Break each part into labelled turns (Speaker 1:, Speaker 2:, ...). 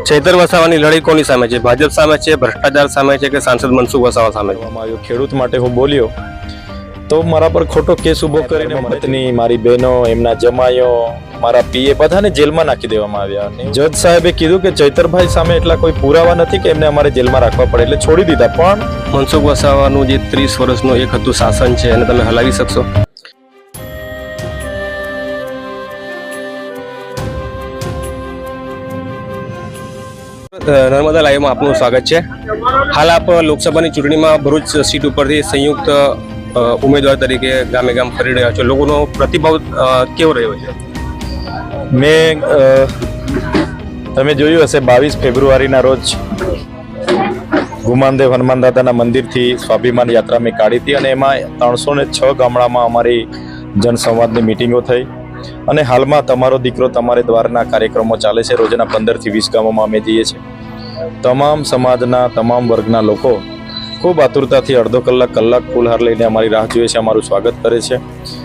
Speaker 1: ચૈતર વસાવાની લડાઈ કોની સામે છે? ભાજપ સામે છે ભ્રષ્ટાચાર સામે છે કે સાંસદ મનસુખ વસાવા સામે છે?
Speaker 2: આવ્યો ખેડૂત માટે હું બોલ્યો. તો મારા પર ખોટો કેસ ઊભો કરીને પત્ની મારી બહેનો એમના જમાયો મારા પીએ બધાને જેલમાં નાખી દેવામાં આવ્યા અને જજ સાહેબે કીધું કે ચૈતરભાઈ સામે એટલા કોઈ પુરાવા નથી કે એમને અમારે જેલમાં રાખવા પડે એટલે છોડી દીધા. પણ
Speaker 1: મનસુખ વસાવાનું જે ત્રીસ વર્ષનું એક હતું શાસન છે એને તમે હલાવી શકશો? નર્મદા લાઈવમાં આપનું સ્વાગત છે. હાલ આપ લોકસભાની ચૂંટણીમાં ભરૂચ સીટ ઉપરથી સંયુક્ત ઉમેદવાર તરીકે ગામે ગામ ફરી રહ્યા છો. લોકોનો પ્રતિભાવ કેવો રહ્યો છે?
Speaker 2: મેં તમે જોયું હશે, બાવીસ ફેબ્રુઆરીના રોજ ગુમાનદેવ હનુમાન દાદાના મંદિરથી સ્વાભિમાન યાત્રા મેં કાઢી હતી અને એમાં ત્રણસો ને છ ગામડામાં અમારી જનસંવાદની મિટિંગો થઈ. અને હાલમાં તમારો દીકરો તમારે દ્વારના કાર્યક્રમો ચાલે છે. રોજના પંદરથી વીસ ગામોમાં અમે જઈએ છીએ. તમામ સમાજના તમામ વર્ગના લોકો ખૂબ આતુરતાથી અડધો કલાક કલાક ફૂલહાર લઈને અમારી રાહ જોઈએ છે અમારું સ્વાગત કરે છે.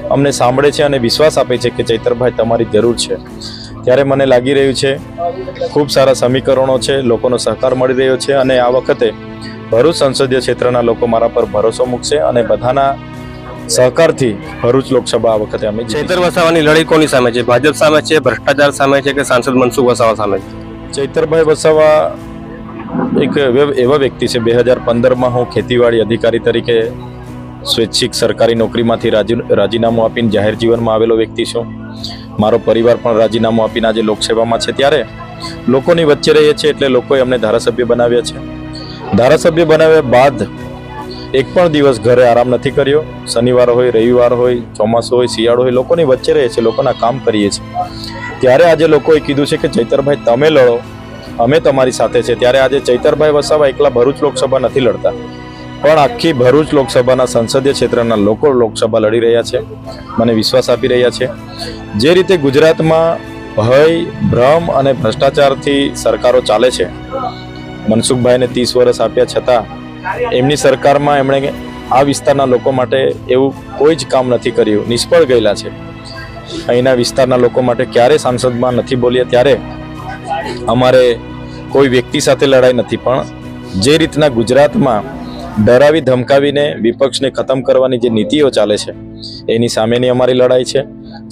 Speaker 2: અમને સાંભળે છે અને વિશ્વાસ આપે છે કે ચૈતરભાઈ તમારી જરૂર છે. ત્યારે મને લાગી રહ્યું છે ખૂબ સારા સમીકરણો છે લોકોનો સહકાર મળી રહ્યો છે અને આ વખતે ભરૂચ સંસદીય ક્ષેત્રના લોકો મારા પર ભરોસો મૂકશે અને બધાના સહકારથી ભરૂચ લોકસભા આ વખતે અમે
Speaker 1: ચૈતર વસાવાની લડાઈ કોની સામે છે? ભાજપ સામે છે ભ્રષ્ટાચાર સામે છે કે સાંસદ મનસુખ વસાવા સામે છે?
Speaker 2: ચૈતરભાઈ વસાવા એક એવા વ્યક્તિ છે, બે હજાર પંદરમાં હું ખેતીવાડી અધિકારી તરીકે સ્વૈચ્છિક સરકારી નોકરીમાંથી રાજી રાજીનામું આપીને જાહેર જીવનમાં આવેલો વ્યક્તિ છું. મારો પરિવાર પણ રાજીનામું આપીને આજે લોકસેવામાં છે. ત્યારે લોકોની વચ્ચે રહીએ છીએ એટલે લોકોએ અમને ધારાસભ્ય બનાવ્યા છે. ધારાસભ્ય બનાવ્યા બાદ એક પણ દિવસ ઘરે આરામ નથી કર્યો. શનિવાર હોય, રવિવાર હોય, ચોમાસું હોય, શિયાળો હોય, લોકોની વચ્ચે રહે છે લોકોના કામ કરીએ છીએ. ત્યારે આજે લોકોએ કીધું છે કે, ચૈતરભાઈ, તમે લડો. અમે તમારી સાથે છે. ત્યારે આજે ચૈતરભાઈ વસાવા એકલા ભરૂચ લોકસભા નથી લડતા. પણ આખી ભરૂચ લોકસભાના સંસદીય ક્ષેત્રના લોકો લોકસભા લડી રહ્યા છે. મને વિશ્વાસ આપી રહ્યા છે. જે રીતે ગુજરાતમાં ભય, ભ્રમ અને ભ્રષ્ટાચારથી સરકારો ચાલે છે, મનસુખભાઈને ત્રીસ વર્ષ આપ્યા છતાં એમની સરકારમાં એમણે આ વિસ્તારના લોકો માટે એવું કોઈ જ કામ નથી કર્યું. નિષ્ફળ ગયેલા છે. અહીંના વિસ્તારના લોકો માટે ક્યારે સાંસદમાં નથી બોલ્યા, ત્યારે અમારે કોઈ વ્યક્તિ સાથે લડાઈ નથી, પણ જે રીતના ગુજરાતમાં ડરાવી ધમકાવીને વિપક્ષને ખતમ કરવાની જે નીતિઓ ચાલે છે, એની સામેની અમારી લડાઈ છે.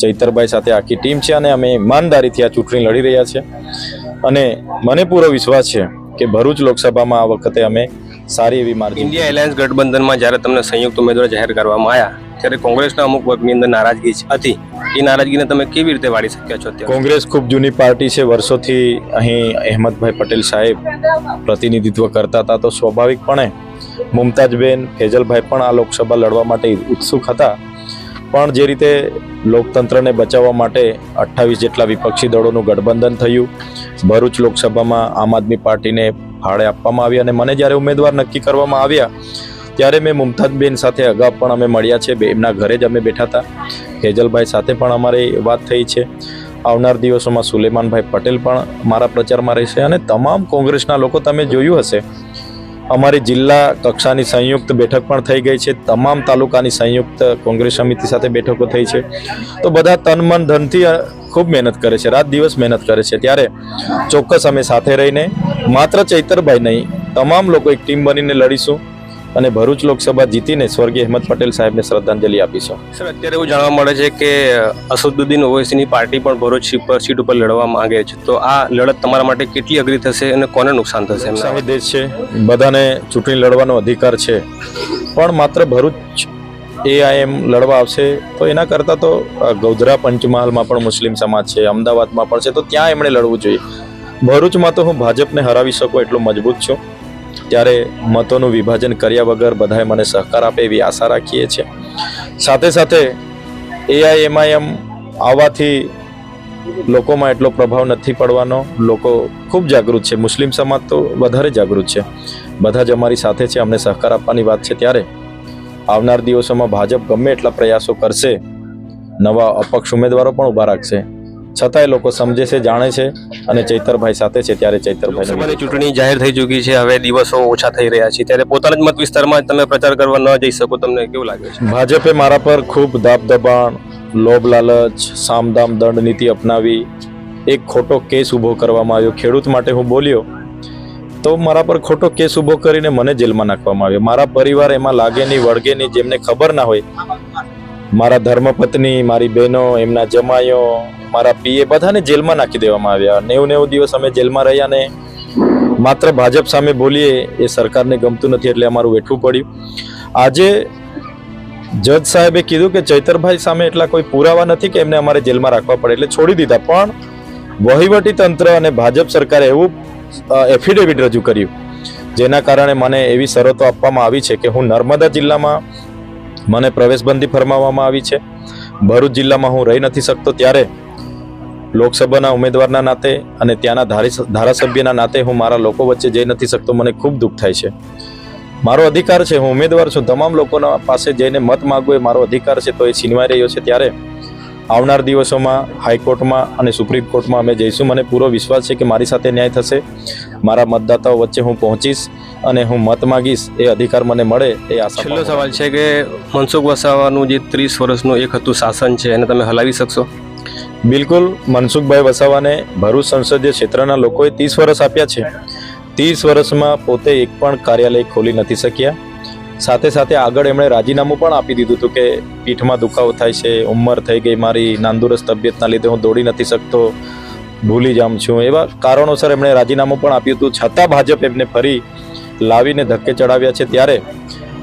Speaker 2: ચૈતરભાઈ સાથે આખી ટીમ છે અને અમે ઈમાનદારીથી આ ચૂંટણી લડી રહ્યા છે. અને મને પૂરો વિશ્વાસ છે કે ભરૂચ લોકસભામાં આ વખતે અમે સારી એવી માર્જિન
Speaker 1: ઇન્ડિયા એલાયન્સ ગઠબંધનમાં જ્યારે તમને સંયુક્ત ઉમેદવાર જાહેર કરવામાં આવ્યા ત્યારે કોંગ્રેસના અમુક વર્ગની અંદર નારાજગી હતી. એ નારાજગીને તમે કેવી રીતે વાળી શક્યા છો
Speaker 2: કોંગ્રેસ ખૂબ જૂની પાર્ટી છે. વર્ષોથી અહીં અહેમદભાઈ પટેલ સાહેબ પ્રતિનિધિત્વ કરતા હતા તો સ્વાભાવિકપણે મુમતાજબેન ફેજલભાઈ પણ આ લોકસભા લડવા માટે ઉત્સુક હતા. પણ જે રીતે લોકતંત્રને બચાવવા માટે અઠ્ઠાવીસ જેટલા વિપક્ષી દળોનું ગઠબંધન થયું ભરૂચ લોકસભામાં આમ આદમી પાર્ટીને ફાળે આપવામાં આવી અને મને જ્યારે ઉમેદવાર નક્કી કરવામાં આવ્યા, ત્યારે મેં મુમતાજબેન સાથે અગાઉ પણ અમે મળ્યા છે. એમના ઘરે જ અમે બેઠા હતા. હેજલભાઈ સાથે પણ અમારી વાત થઈ છે. આવનાર દિવસોમાં સુલેમાનભાઈ પટેલ પણ મારા પ્રચારમાં રહેશે અને તમામ કોંગ્રેસના લોકો તમે જોયું હશે. અમારી જિલ્લા કક્ષાની સંયુક્ત બેઠક પણ થઈ ગઈ છે. તમામ તાલુકાની સંયુક્ત કોંગ્રેસ સમિતિ સાથે બેઠકો થઈ છે. તો બધા તન મન ધનથી ખૂબ મહેનત કરે છે રાત દિવસ મહેનત કરે છે. ત્યારે ચોક્કસ અમે સાથે રહીને માત્ર ચૈતરભાઈ નહીં તમામ લોકો એક ટીમ બનીને લડીશું અને ભરૂચ લોકસભા જીતીને સ્વર્ગીય અહેમદ પટેલ સાહેબને શ્રદ્ધાંજલિ આપીશું.
Speaker 1: સર અત્યારે એવું જાણવા મળે છે કે અસદુદ્દીન ઓવૈસીની પાર્ટી પણ ભરૂચ સીટ પર સીટ ઉપર લડવા માંગે છે. તો આ લડત તમારા માટે કેટલી અઘરી થશે અને કોને નુકસાન થશે?
Speaker 2: દેશ છે. બધાને ચૂંટણી લડવાનો અધિકાર છે. પણ માત્ર ભરૂચ એઆઈએમ લડવા આવશે. તો એના કરતાં તો ગોધરા પંચમહાલમાં પણ મુસ્લિમ સમાજ છે, અમદાવાદમાં પણ છે, તો ત્યાં એમણે લડવું જોઈએ. ભરૂચમાં તો હું ભાજપને હરાવી શકું એટલો મજબૂત છું. ત્યારે મતોનું વિભાજન કર્યા વગર બધાએ મને સહકાર આપે એવી આશા રાખીએ છીએ. સાથે સાથે એઆઈએમઆઈએમ આવવાથી લોકોમાં એટલો પ્રભાવ નથી પડવાનો. લોકો ખૂબ જાગૃત છે. મુસ્લિમ સમાજ તો વધારે જાગૃત છે. બધા જ અમારી સાથે છે, અમને સહકાર આપવાની વાત છે ત્યારે. આવનાર દિવસોમાં ભાજપ ગમે એટલા પ્રયાસો કરશે નવા અપક્ષ ઉમેદવારો પણ ઊભા રાખશે. છતાંય લોકો સમજે છે જાણે છે અને ચૈતરભાઈ સાથે છે ત્યારે ચૈતરભાઈ
Speaker 1: લોકસભાની ચૂંટણી જાહેર થઈ ચૂકી છે હવે દિવસો ઓછા થઈ રહ્યા છે. ત્યારે પોતાના જ મત વિસ્તારમાં તમે પ્રચાર કરવા ન જઈ શકો તમને કેવું લાગે છે?
Speaker 2: ભાજપે મારા પર ખૂબ દાબ દબાણ લોભ લાલચ સામદામ દંડ નીતિ અપનાવી એક ખોટો કેસ ઊભો કરવામાં આવ્યો. ખેડૂત માટે હું બોલ્યો તો મારા પર ખોટો કેસ ઊભો કરીને મને જેલમાં નાખવામાં આવ્યો. મારા પરિવાર એમાં લાગે નહીં વળગે નહીં જેમને ખબર ના હોય, મારા ધર્મપત્ની, મારી બહેનો, એમના જમાઈઓ, મારા પીએ બધાને જેલમાં નાખી દેવામાં આવ્યા. નેવું નેવું દિવસ અમે જેલમાં રહ્યા ને માત્ર ભાજપ સામે બોલીએ, એ સરકારને ગમતું નથી એટલે અમારું વેઠવું પડ્યું. આજે જજ સાહેબે કીધું કે ચૈતરભાઈ સામે એટલા કોઈ પુરાવા નથી કે એમને અમારે જેલમાં રાખવા પડે. એટલે છોડી દીધા. પણ વહીવટી તંત્ર અને ભાજપ સરકારે એવું એફિડેવિટ રજૂ કર્યું. જેના કારણે મને એવી શરતો આપવામાં આવી છે કે હું નર્મદા જિલ્લામાં મને પ્રવેશબંધી ફરમાવવામાં આવી છે. ભરૂચ જિલ્લામાં હું રહી નથી શકતો ત્યારે લોકસભાના ઉમેદવારના નાતે અને ત્યાંના ધારી- ધારાસભ્યના નાતે હું મારા લોકો વચ્ચે જઈ નથી શકતો. મને ખૂબ દુઃખ થાય છે. મારો અધિકાર છે, હું ઉમેદવાર છું. તમામ લોકોના પાસે જઈને મત માગવું એ મારો અધિકાર છે, તો એ છીનવાઈ રહ્યો છે. ત્યારે આવનાર દિવસોમાં હાઈકોર્ટમાં અને સુપ્રીમ કોર્ટમાં અમે જઈશું. મને પૂરો વિશ્વાસ છે કે મારી સાથે ન્યાય થશે. મારા મતદાતાઓ વચ્ચે હું પહોંચીશ અને હું મત માગીશ એ અધિકાર મને મળે એ આશા
Speaker 1: છેલ્લો સવાલ છે કે મનસુખ વસાવાનું જે ત્રીસ વર્ષનું એક હતું શાસન છે એને તમે હલાવી શકશો?
Speaker 2: બિલકુલ. મનસુખભાઈ વસાવાને ભરૂચ સંસદીય ક્ષેત્રના લોકોએ ત્રીસ વર્ષ આપ્યા છે. ત્રીસ વર્ષમાં પોતે એક પણ કાર્યાલય ખોલી નથી શક્યા. સાથે સાથે આગળ એમણે રાજીનામું પણ આપી દીધું હતું કે પીઠમાં દુખાવો થાય છે, ઉંમર થઈ ગઈ, મારી નાંદુરસ્ત તબિયતના લીધે હું દોડી નથી શકતો, ભૂલી જામ છું. એવા કારણોસર એમણે રાજીનામું પણ આપ્યું હતું. છતાં ભાજપ એમને ફરી લાવીને ધક્કે ચડાવ્યા છે. ત્યારે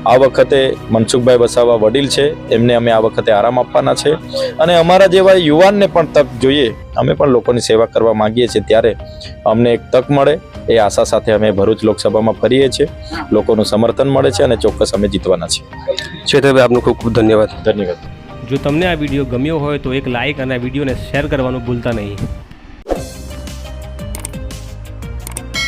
Speaker 2: આ વખતે મનસુખભાઈ વસાવા વડીલ છે. એમને અમે આ વખતે આરામ આપવાના છે. અને અમારા જેવા યુવાનને પણ તક જોઈએ. અમે પણ લોકોની સેવા કરવા માંગીએ છીએ ત્યારે અમને એક તક મળે. એ આશા સાથે અમે ભરૂચ લોકસભામાં ફરીએ છીએ. લોકોનું સમર્થન મળે છે અને ચોક્કસ અમે જીતવાના છીએ.
Speaker 1: ચેતરભાઈ આપનો ખૂબ ખૂબ ધન્યવાદ.
Speaker 2: ધન્યવાદ.
Speaker 3: જો તમને આ વીડિયો ગમ્યો હોય તો એક લાઇક અને આ વિડીયોને શેર કરવાનું ભૂલતા નહીં.